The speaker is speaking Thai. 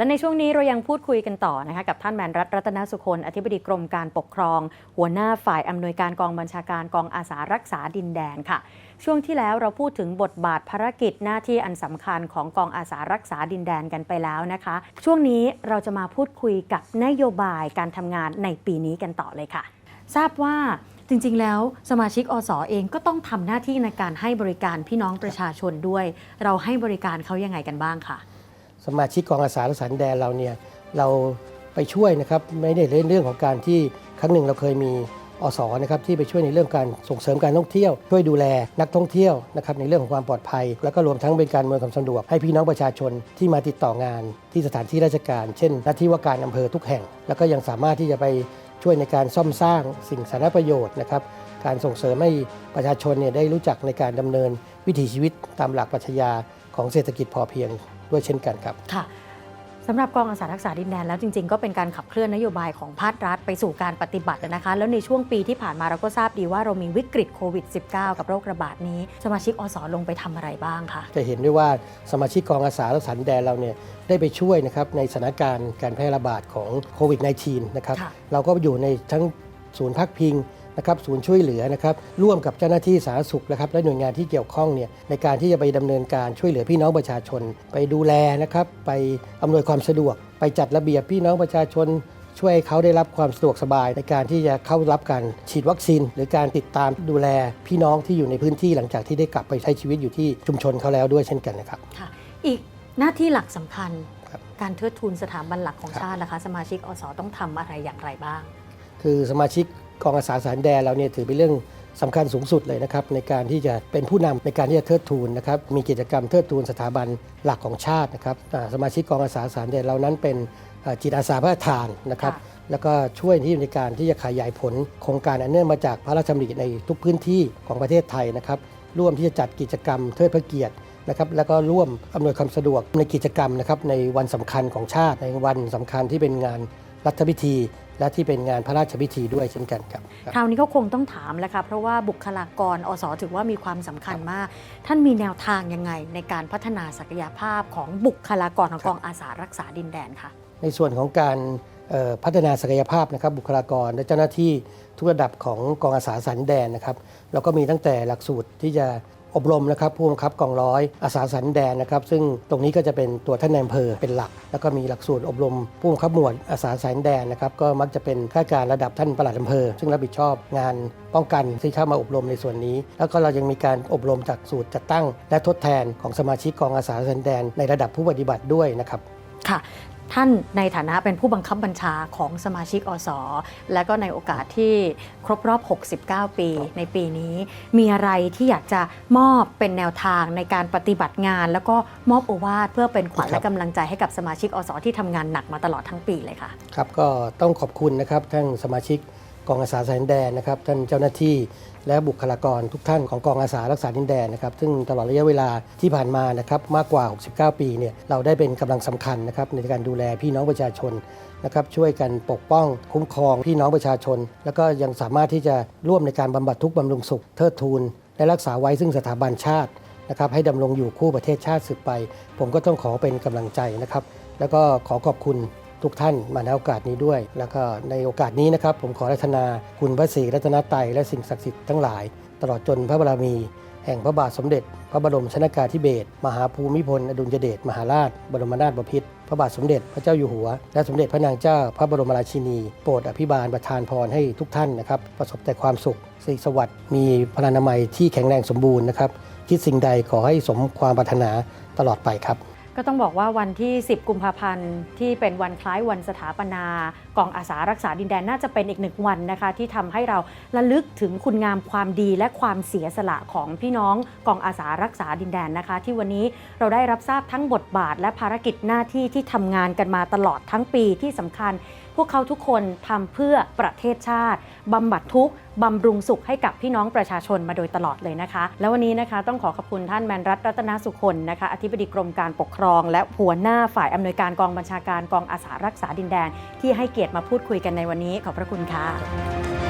และในช่วงนี้เรายังพูดคุยกันต่อนะคะกับท่านแมนรัตรัตนสุคนอธิบดีกรมการปกครอง หัวหน้าฝ่ายอำนวยการกองบัญชาการกองอาสารักษาดินแดนค่ะ ช่วงที่แล้วเราพูดถึงบทบาทภารกิจหน้าที่อันสำคัญของกองอาสารักษาดินแดนกันไปแล้วนะคะ ช่วงนี้เราจะมาพูดคุยกับนโยบายการทำงานในปีนี้กันต่อเลยค่ะ ทราบว่าจริงๆ แล้วสมาชิกอสอเองก็ต้องทำหน้าที่ในการให้บริการพี่น้องประชาชนด้วย เราให้บริการเขายังไงกันบ้างค่ะ สมาชิกกองอาสารักษาดินแดนเราเนี่ยเราไปช่วยนะครับไม่ได้เล่นเรื่องของการที่ครั้งหนึ่งเราเคยมีอสนะครับที่ไปช่วยในเรื่องการส่งเสริมการท่องเที่ยว ช่วยดูแลนักท่องเที่ยวนะครับในเรื่องของความปลอดภัย แล้วก็รวมทั้งเป็นการอำนวยความสะดวกให้พี่น้องประชาชนที่มาติดต่องานที่สถานที่ราชการ เช่นหน้าที่ว่าการอำเภอทุกแห่ง แล้วก็ยังสามารถที่จะไปช่วยในการซ่อมสร้างสิ่งสาธารณประโยชน์นะครับการส่งเสริมให้ประชาชนเนี่ยได้รู้จักในการดำเนินวิถีชีวิตตามหลักปรัชญา ของเศรษฐกิจพอเพียงด้วยเช่นกันครับค่ะสำหรับกองอาสารักษาดินแดนแล้วจริง ๆ ก็เป็นการขับเคลื่อนนโยบายของภาครัฐไปสู่การปฏิบัตินะคะ แล้วในช่วงปีที่ผ่านมาเราก็ทราบดีว่าเรามีวิกฤตโควิด -19 กับโรคระบาดนี้สมาชิกอสลงไปทำอะไรบ้างคะจะเห็นได้ว่าสมาชิกกองอาสารักษาดินแดนเราเนี่ยได้ไปช่วยนะครับในสถานการณ์การแพร่ระบาดของโควิด -19 นะครับค่ะเราก็อยู่ในทั้งศูนย์พักพิง นะครับศูนย์ช่วยเหลือนะครับร่วมกับเจ้าหน้าที่สาธารณสุขนะครับและหน่วยงานที่เกี่ยวข้องเนี่ยในการที่จะไปดำเนินการช่วยเหลือพี่น้องประชาชน ไปดูแลนะครับไปอำนวยความสะดวก ไปจัดระเบียบพี่น้องประชาชนช่วยให้เขาได้รับความสะดวกสบายในการที่จะเข้ารับการฉีดวัคซีน หรือการติดตามดูแลพี่น้องที่อยู่ในพื้นที่หลังจากที่ได้กลับไปใช้ชีวิตอยู่ที่ชุมชนเขาแล้วด้วยเช่นกันนะครับค่ะอีกหน้าที่หลักสำคัญครับการเทิดทูนสถาบันหลักของครับชาตินะคะสมาชิกอสต้องทำอะไรอย่างไรบ้าง คือสมาชิก กองอาสาสารแดนเราเนี่ยถือเป็นเรื่องสำคัญสูงสุดเลยนะครับในการที่จะเป็นผู้นำในการที่จะเทิดทูนนะครับมีกิจกรรมเทิดทูนสถาบันหลักของชาตินะครับอ่าสมาชิกกองอาสาสารแดนเรานั้นเป็นอ่าจิตอาสาพระราชทานนะครับค่ะแล้วก็ช่วยที่ในการที่จะขยายผลโครงการอันเนื่องมาจากพระราชดำริในทุกพื้นที่ของประเทศไทยนะครับร่วมที่จะจัดกิจกรรมเทิดพระเกียรตินะครับแล้วก็ร่วมอำนวยความสะดวกในกิจกรรมนะครับในวันสำคัญของชาติในวันสำคัญที่เป็นงาน รัฐพิธี และที่เป็นงานพระราชพิธีด้วยเช่นกันครับ คราวนี้ก็คงต้องถามแล้วค่ะเพราะว่าบุคลากรอสถือว่ามีความสำคัญมาก ท่านมีแนวทางยังไงในการพัฒนาศักยภาพของบุคลากรของกองอาสารักษาดินแดนค่ะ ในส่วนของการเอ่อพัฒนาศักยภาพนะครับบุคลากรและเจ้าหน้าที่ทุกระดับของกองอาสาสันแดนนะครับเราก็มีตั้งแต่หลักสูตรที่จะ อบรมนะครับผู้บังคับกองร้อยอาสาสันแดนนะครับซึ่งตรงนี้ก็จะเป็นตัวท่านนายอำเภอเป็นหลัก แล้วก็มีหลักสูตรอบรมผู้บังคับหมวดอาสาสันแดนนะครับก็มักจะเป็นข้าราชการระดับท่านปลัดอำเภอ ซึ่งรับผิดชอบงานป้องกันที่เข้ามาอบรมในส่วนนี้ แล้วก็เรายังมีการอบรมจากสูตรจัดตั้ง และทดแทนของสมาชิกกองอาสาสันแดน ในระดับผู้ปฏิบัติด้วยนะครับค่ะ ท่านในฐานะเป็นผู้บังคับบัญชาของสมาชิกอสและก็ในโอกาสที่ครบรอบ 69 ปีในปีนี้ มีอะไรที่อยากจะมอบเป็นแนวทางในการปฏิบัติงาน แล้วก็มอบโอวาทเพื่อเป็นขวัญครับและกำลังใจให้กับสมาชิกอสที่ทำงานหนักมาตลอดทั้งปีเลยค่ะ ครับก็ต้องขอบคุณนะครับท่านสมาชิกก องอาสาสายดินแดนนะครับท่านเจ้าหน้าที่และบุคลากรทุกท่านของกองอาสารักษาดินแดนนะครับซึ่งตลอดระยะเวลาที่ผ่านมานะครับมากกว่า 69 ปีเนี่ยเราได้เป็นกำลังสำคัญนะครับในการดูแลพี่น้องประชาชนนะครับช่วยกันปกป้องคุ้มครองพี่น้องประชาชน แล้วก็ยังสามารถที่จะร่วมในการบำบัดทุกข์บำรุงสุขเทิดทูนและรักษาไว้ซึ่งสถาบันชาตินะครับให้ดำรงอยู่คู่ประเทศชาติสืบไป ผมก็ต้องขอเป็นกำลังใจนะครับ แล้วก็ขอขอบคุณ ทุกท่านมาในโอกาสนี้ด้วย แล้วก็ในโอกาสนี้นะครับ ผมขอรัตนาคุณพระศรีรัตนตรัยและสิ่งศักดิ์สิทธิ์ทั้งหลาย ตลอดจนพระบารมี แห่งพระบาทสมเด็จ พระบรมชนากาธิเบศรมหาภูมิพลอดุลยเดชมหาราช บรมนาถบพิตรพระบาทสมเด็จพระเจ้าอยู่หัว และสมเด็จพระนางเจ้า พระบรมราชินี โปรดอภิบาลประทานพรให้ทุกท่านนะครับ ประสบแต่ความสุขสิริสวัสดิ์มีพลานามัยที่แข็งแรงสมบูรณ์นะครับคิดสิ่งใดขอให้สมความปรารถนาตลอดไปครับ ก็ต้องบอกว่าวันที่ 10 กุมภาพันธ์ที่เป็นวันคล้ายวันสถาปนากองอาสารักษาดินแดนน่าจะเป็นอีกหนึ่งวันนะคะ ที่ทำให้เราระลึกถึงคุณงามความดีและความเสียสละของพี่น้องกองอาสารักษาดินแดนนะคะ ที่วันนี้เราได้รับทราบทั้งบทบาท และภารกิจหน้าที่ที่ทำงานกันมาตลอดทั้งปีที่สำคัญพวกเขาทุกคนทำเพื่อประเทศชาติบำบัดทุกข์บำรุงสุขให้กับพี่น้องประชาชนมาโดยตลอดเลยนะคะ แล้ววันนี้นะคะต้องขอขอบคุณท่านแมนรัตรัตนสุคนนะคะอธิบดีกรมการปกครอง และหัวหน้าฝ่ายอำนวยการกองบัญชาการกองอาสารักษาดินแดน ที่ให้เกียรติมาพูดคุยกันในวันนี้ขอบพระคุณค่ะ